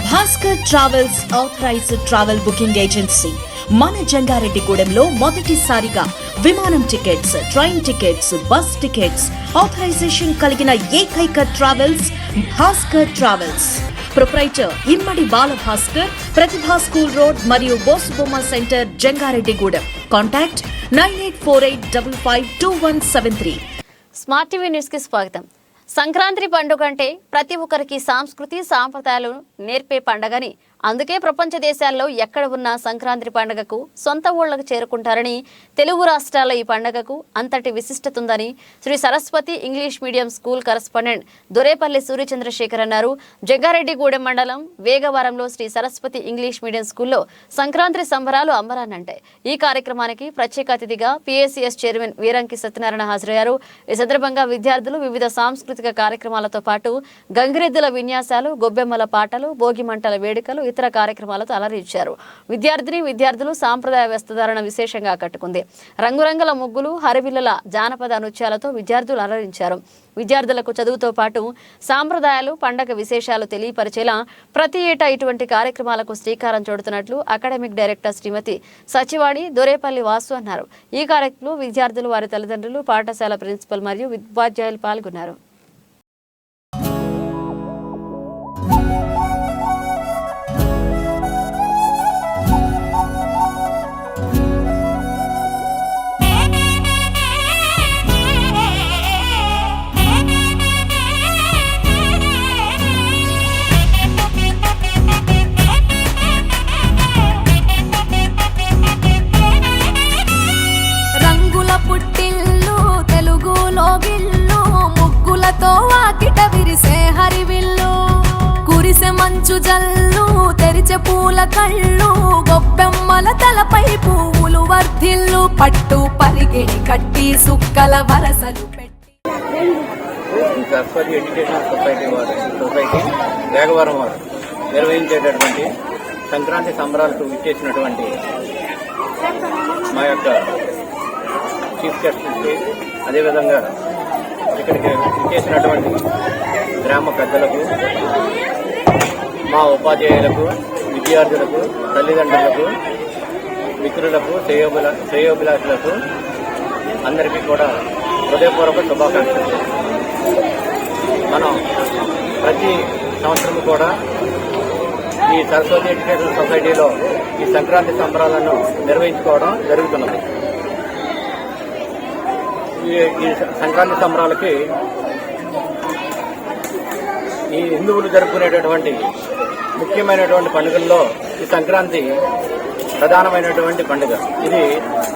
Bhaskar travels authorised travel booking agency. మన జంగారెడ్డిగూడెంలో మొదటిసారిగా విమానం tickets train tickets bus tickets authorisation కలిగిన ఏకైక travels Bhaskar travels. Proprietor Immadi Bala Bhaskar Pratibha school road మరియు Bosubomma centre Jangareddygudem contact nine eight four eight double five two one seven three. Smart TV న్యూస్కి స్వాగతం. సంక్రాంతి పండుగ అంటే ప్రతి ఒక్కరికి సంస్కృతి సాంప్రదాయాలు నేర్పే పండగని అందుకే ప్రపంచ దేశాల్లో ఎక్కడ ఉన్న సంక్రాంతి పండుగకు సొంత ఊళ్ళకు చేరుకుంటారని తెలుగు రాష్ట్రాల ఈ పండుగకు అంతటి విశిష్టత ఉందని Sri Saraswathi English medium school correspondent Dorepalli Suryachandrasekhar అన్నారు. జగ్గారెడ్డిగూడెం మండలం వేగవరంలో శ్రీ సరస్వతి ఇంగ్లీష్ మీడియం స్కూల్లో సంక్రాంతి సంబరాలు అంబరానంటాయి ఈ కార్యక్రమానికి ప్రత్యేక అతిథిగా పిఎస్సిఎస్ చైర్మన్ వీరంకి సత్యనారాయణ హాజరయ్యారు. ఈ సందర్భంగా విద్యార్థులు వివిధ సాంస్కృతిక కార్యక్రమాలతో పాటు గంగిరెద్దుల విన్యాసాలు గొబ్బెమ్మల పాటలు భోగి మంటల వేడుకలు ఇతర కార్యక్రమాలతో అలరించారు విద్యార్థిని విద్యార్థులు సాంప్రదాయ వస్త్రధారణ విశేషంగా కట్టుకుంది రంగురంగుల ముగ్గులు హరివిల్లల జానపద నృత్యాలతో విద్యార్థులు అలరించారు. విద్యార్థులకు చదువుతో పాటు సాంప్రదాయాలు పండగ విశేషాలు తెలియపరిచేలా ప్రతి ఏటా ఇటువంటి కార్యక్రమాలకు శ్రీకారం చుడుతున్నట్లు అకాడమిక్ డైరెక్టర్ శ్రీమతి సచివాణి దొరేపల్లి వాసు అన్నారు. ఈ కార్యక్రమంలో విద్యార్థులు వారి తల్లిదండ్రులు పాఠశాల ప్రిన్సిపల్ మరియు ఉపాధ్యాయులు పాల్గొన్నారు. హరివిల్లు కురిసె మంచు జల్లు తెరిచే పూల కళ్ళు గొప్పెమ్మల తలపై పువ్వులు వర్ధిల్లు పట్టు పరిగిడి కట్టి సుక్కల వరసలు పెట్టి. ఎడ్యుకేషన్ సొసైటీ వారు సొసైటీ వేగవరం వారు నిర్వహించేటటువంటి సంక్రాంతి సంబరాలకు ఇచ్చేసినటువంటి మా యొక్క చీఫ్ గెస్ట్కి అదేవిధంగా ఇక్కడికి ఇచ్చేసినటువంటి గ్రామ పెద్దలకు మా ఉపాధ్యాయులకు విద్యార్థులకు తల్లిదండ్రులకు మిత్రులకు శ్రేయోభిల శ్రేయోభిలాషులకు అందరికీ కూడా హృదయపూర్వక శుభాకాంక్షలు. మనం ప్రతి సంవత్సరం కూడా ఈ సరస్వతి ఎడ్యుకేషన్ సొసైటీలో ఈ సంక్రాంతి సంబరాలను నిర్వహించుకోవడం జరుగుతున్నది. ఈ ఈ సంక్రాంతి సంబరాలకి ఈ హిందువులు జరుపుకునేటటువంటి ముఖ్యమైనటువంటి పండుగల్లో ఈ సంక్రాంతి ప్రధానమైనటువంటి పండుగ. ఇది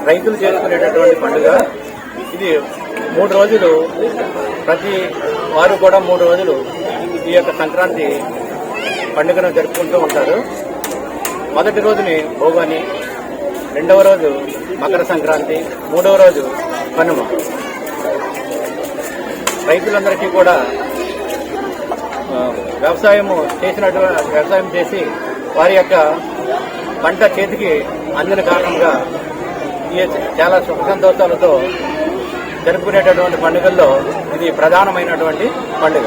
రైతులు చేసుకునేటటువంటి పండుగ. ఇది మూడు రోజులు ప్రతి వారు కూడా మూడు రోజులు ఈ యొక్క సంక్రాంతి పండుగను జరుపుకుంటూ ఉంటారు. మొదటి రోజుని భోగాని రెండవ రోజు మకర సంక్రాంతి మూడవ రోజు కనుమ. రైతులందరికీ కూడా వ్యవసాయము చేసినట్టు వ్యవసాయం చేసి వారి యొక్క పంట చేతికి అందిన కారణంగా చాలా సుఖ సంతోషాలతో జరుపుకునేటటువంటి పండుగల్లో ఇది ప్రధానమైనటువంటి పండుగ.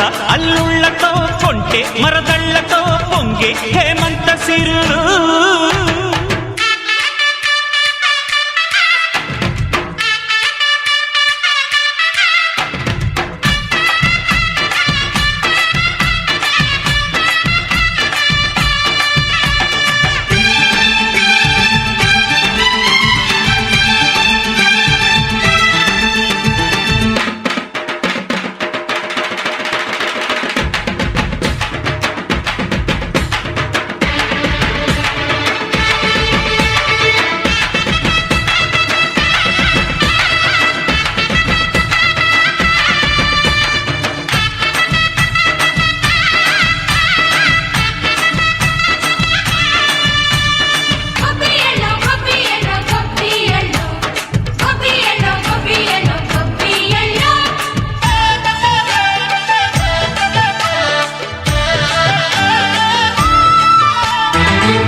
కొత్త అల్లుళ్ళతో కొంటే మరదళ్ళతో పొంగే హేమంత సిరులు.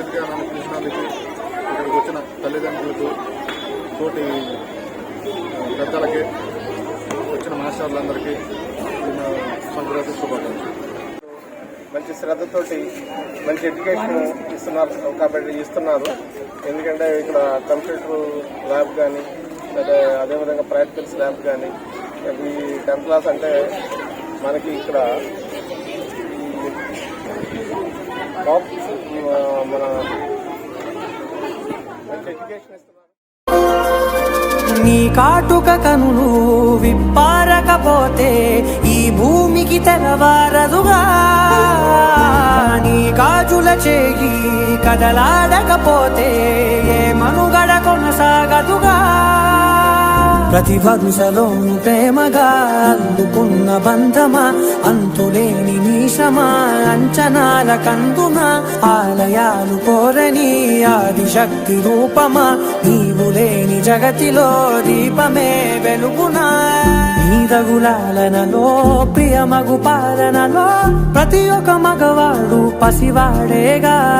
అతిథిగా నన్ను పిలిచినందుకు ఇక్కడికి వచ్చిన తల్లిదండ్రులకు తోటి పెద్దలకి వచ్చిన మాస్టర్లందరికీ సంక్రాంతి శుభాకాంక్షలు. మంచి శ్రద్ధతోటి మంచి ఎడ్యుకేషన్ ఇస్తున్నారు కాబట్టి ఇస్తున్నారు. ఎందుకంటే ఇక్కడ కంప్యూటర్ ల్యాబ్ కానీ లేదా అదేవిధంగా ప్రాక్టికల్స్ ల్యాబ్ కానీ ఈ టెన్త్ క్లాస్ అంటే మనకి ఇక్కడ టాప్ మన నీ కాటుక కనులు విప్పారకపోతే ఈ భూమికి తెరవారదుగా నీ కాజుల చేయి కదలాడకపోతే ఏ మనుగడ కొనసాగదుగా. ప్రతి వరుసలోను ప్రేమగా అందుకున్న బంధమా? అంతులేని నీశమా? అంచనాల కందున ఆలయాలు కోరని ఆదిశక్తి రూపమా? నీవు లేని జగతిలో దీపమే వెలుగునా? నీదగులాలనలో ప్రియమగు పాలనలో ప్రతి ఒక్క మగవాడు పసివాడేగా.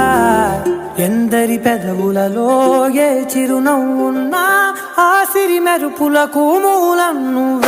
ఎందరి పెదవులలో ఏ చిరునవ్వున్నా ఆ సిరి మెరుపులకు మూలం నువ్వేగా